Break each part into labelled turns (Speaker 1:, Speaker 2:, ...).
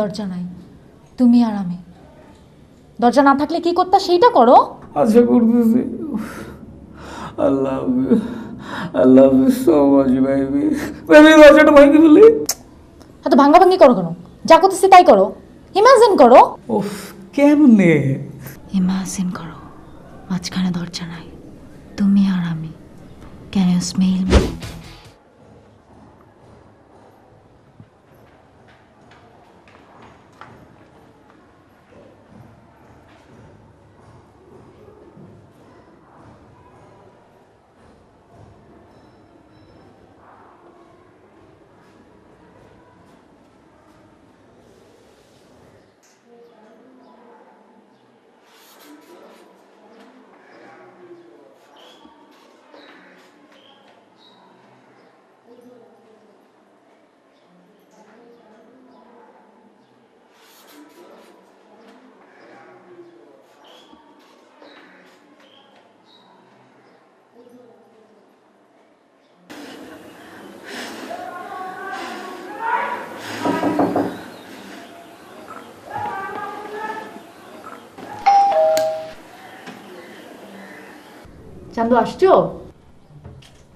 Speaker 1: দরজা নাই। তুমি আর আমি। দরজা না থাকলে কি করতা? সেইটা করো।
Speaker 2: আশা করতেছি। Love you so much baby baby দরজাটা ভাঙি ফেলি।
Speaker 1: এত ভাঙ্গা ভাঙ্গি করো কেন? যা করতেছি তাই করো। ইমাজিন করো।
Speaker 2: উফ কেমনে?
Speaker 1: ইমাজিন করো। মাঝখানে দরজা নাই। তুমি আর আমি। Can you smell me Chandu আসছো?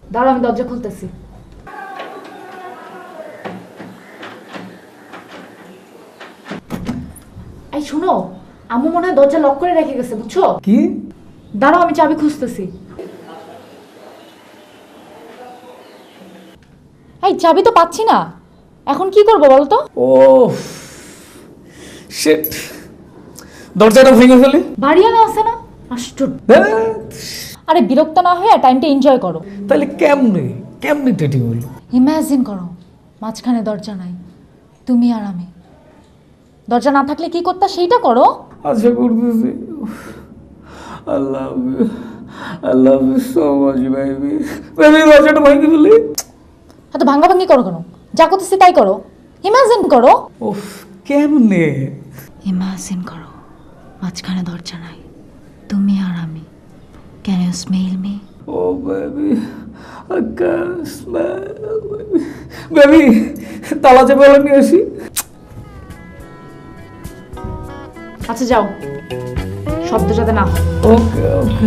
Speaker 1: দাঁড়াও আমি দরজা খুলতেছি। এই শোনো আম্মু মনে হয় দরজা লক করে রেখে গেছে বুঝছ?
Speaker 2: কি?
Speaker 1: দাঁড়াও আমি চাবি খুঁজতেছি। এই চাবি তো পাচ্ছি না। এখন কি করব বলো তো?
Speaker 2: ও শিট দরজাটা ভেঙে ফেলি।
Speaker 1: বাড়িয়ানা আছে না? আশ্চর্য।
Speaker 2: ধ্যাৎ,
Speaker 1: আরে বিরক্ত না হয়ে টাইমটা এনজয় করো।
Speaker 2: তাহলে কেমনে কেমনে টেটি হলো?
Speaker 1: ইমাজিন করো মাঝখানে দরজা নাই তুমি আর আমি। দরজা না থাকলে কি করতা সেইটা করো।
Speaker 2: আশা করতেছি I love you I love you so much baby baby দরজাটা ভাঙি ফেলি।
Speaker 1: এত ভাঙ্গা ভাঙি করো কেন? যা করতেছি তাই করো। ইমাজিন করো।
Speaker 2: উফ কেমনে?
Speaker 1: ইমাজিন করো মাঝখানে দরজা নাই তুমি আর আমি। Can you smell me
Speaker 2: O baby I can smell baby. Baby তালা চেপে হলে নিয়ে আসি।
Speaker 1: আচ্ছা যাও। শব্দ যাতে না হয়।
Speaker 2: ওকে ওকে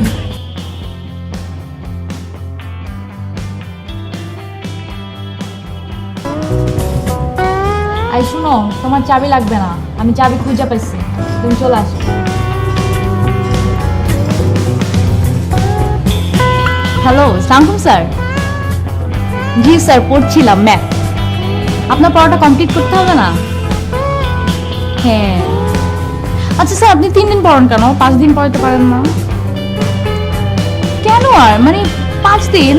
Speaker 1: আই শুনো তোমার চাবি লাগবে না। আমি চাবি খুঁজে পাইছি। তুমি চলে আসো। হ্যালো সালামকুম স্যার জি স্যার পড়ছিলাম ম্যাথ আপনার পড়াটা কমপ্লিট করতে হবে না? হ্যাঁ। আচ্ছা স্যার আপনি তিন দিন পড়ান কেন? পাঁচ দিন পড়াতে পারেন না? কেন আর? মানে পাঁচ দিন?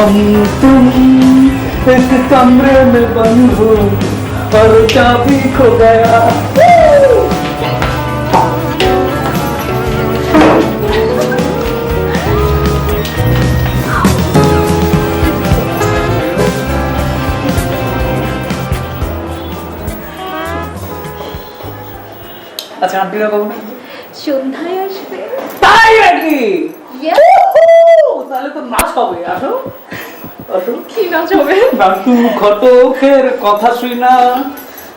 Speaker 2: हम तुम एक कमरे में बंद हो और चाबी खो गया আচ্ছা আন্টিরা কখন
Speaker 1: সন্ধ্যায় আসবে
Speaker 2: তাই নাকি
Speaker 1: Yes.
Speaker 2: উহু, তাহলে তো নাচ হবে আসো আসো
Speaker 1: কি নাচ হবে
Speaker 2: নাটু ঘটকের কথা শুই না।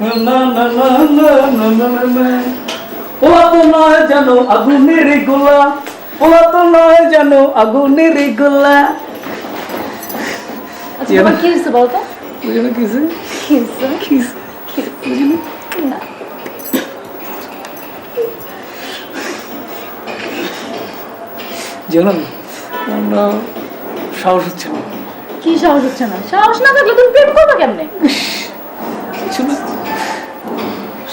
Speaker 2: না না না না না না না না ওলা তো নয় জানো আগুনের গোলা। ওলা তো নয় আগুনের গোলা।
Speaker 1: আচ্ছা তোমার কি হয়েছে বলতো
Speaker 2: বুঝো না কিসে
Speaker 1: কি হয়েছে?
Speaker 2: কিস না।
Speaker 1: না।
Speaker 2: জানো না আমরা সাহস হচ্ছে না।
Speaker 1: কি সাহস হচ্ছে না? সাহস না থাকলে তুমি প্রেম করবে কেমনে? কিছু না।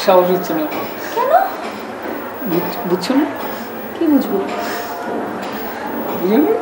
Speaker 2: সাহস হচ্ছে না।
Speaker 3: কেন?
Speaker 2: বুঝছ না?
Speaker 3: কি বুঝব?
Speaker 2: বুঝলি?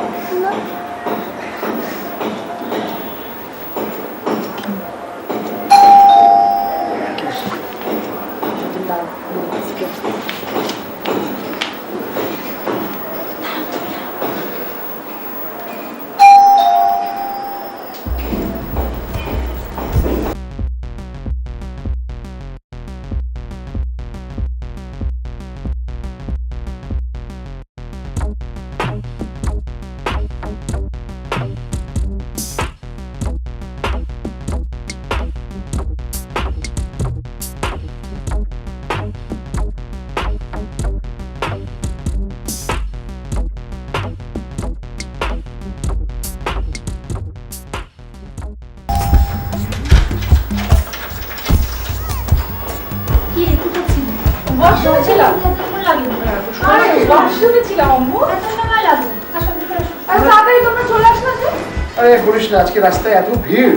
Speaker 4: আরে
Speaker 5: করিস না আজকে রাস্তায় এত ভিড়।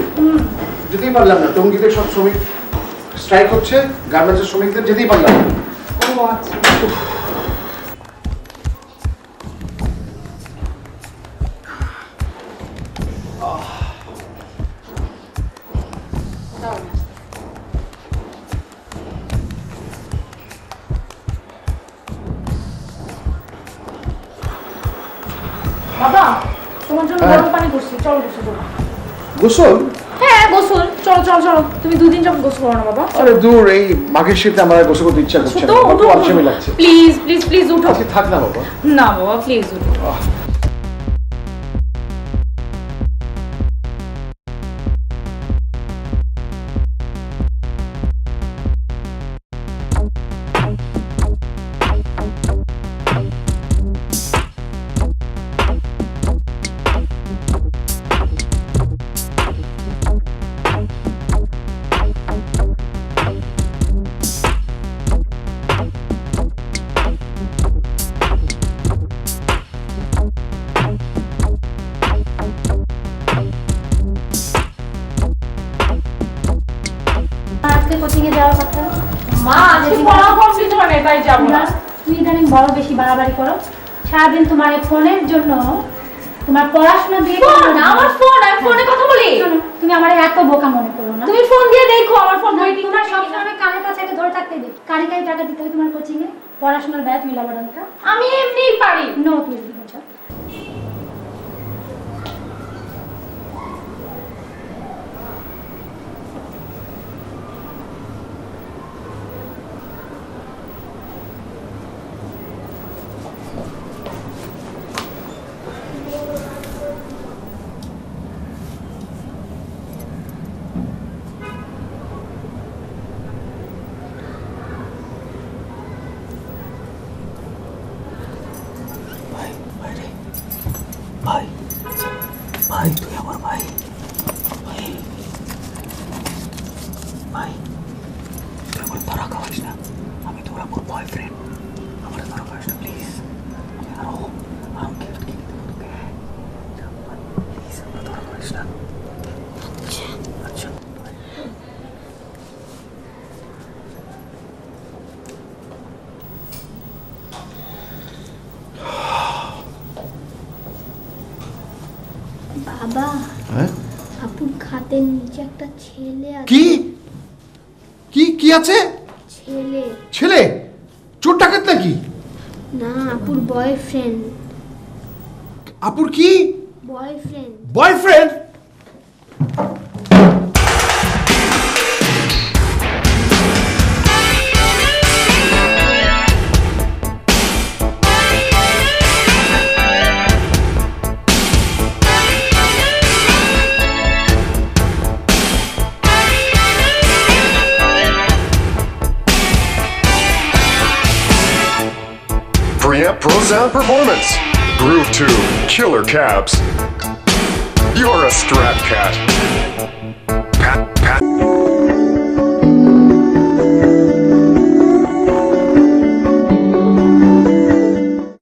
Speaker 5: যেতেই পারলাম না। টঙ্গিতে সব শ্রমিক স্ট্রাইক হচ্ছে গার্মেন্টসের শ্রমিকদের যেতেই পারলাম না।
Speaker 4: ও আচ্ছা। বাবা তোমার জন্য চলো গোসল করো।
Speaker 5: গোসল?
Speaker 4: হ্যাঁ গোসল। চলো চলো চলো। তুমি দুদিন যখন গোসল করো না বাবা।
Speaker 5: আরে দূর এই মাঘের শীতে আমার গোসল করতে ইচ্ছা করছে না। খুব আলসেমি লাগছে
Speaker 4: প্লিজ প্লিজ প্লিজ উঠো।
Speaker 5: আজকে থাক না বাবা।
Speaker 4: না বাবা প্লিজ উঠো। তাই যাব না।
Speaker 3: তুমি ইদানিং বড় বেশি বাড়াবাড়ি করো। সারাদিন তোমার এই ফোনের জন্য তোমার পড়াশোনা দিয়ে
Speaker 4: ফোন আমার ফোন আমি ফোনে কথা বলি।
Speaker 3: তুমি আমার এত বোকা মনে করো না।
Speaker 4: তুমি ফোন দিয়ে দেখো আমার ফোন
Speaker 3: না, কানের কাছে এটা ধরে থাকতে টাকা দিতে হয় তোমার কোচিং এ। পড়াশোনার ব্যাথ মিলাবার দরকার
Speaker 4: আমি এমনিই পারি।
Speaker 3: নো প্লিজ
Speaker 2: ভাই ভাই তুই আমার ভাই ভাই ভাই তুই আমার ধরা খাওয়াইস না আমি তোর আমার বয়ফ্রেন্ড আমার ধরা খাওয়াইস না প্লিজ আমি আরও আরও গিফট কিনে দেবো তোকে প্লিজ আমার ধরা খাওয়াইস না আচ্ছা
Speaker 6: বাবা
Speaker 5: হ্যাঁ
Speaker 6: আপুর খাতের নিচে একটা ছেলে আছে।
Speaker 5: কি? কি কি আছে?
Speaker 6: ছেলে।
Speaker 5: ছেলে? চোর ডাকাত নাকি?
Speaker 6: না আপুর বয়ফ্রেন্ড
Speaker 5: আপুর কি?
Speaker 6: Boyfriend
Speaker 5: boyfriend
Speaker 7: Preamp Pro Sound Performance. Groove 2, Killer Cabs. You're a strap cat.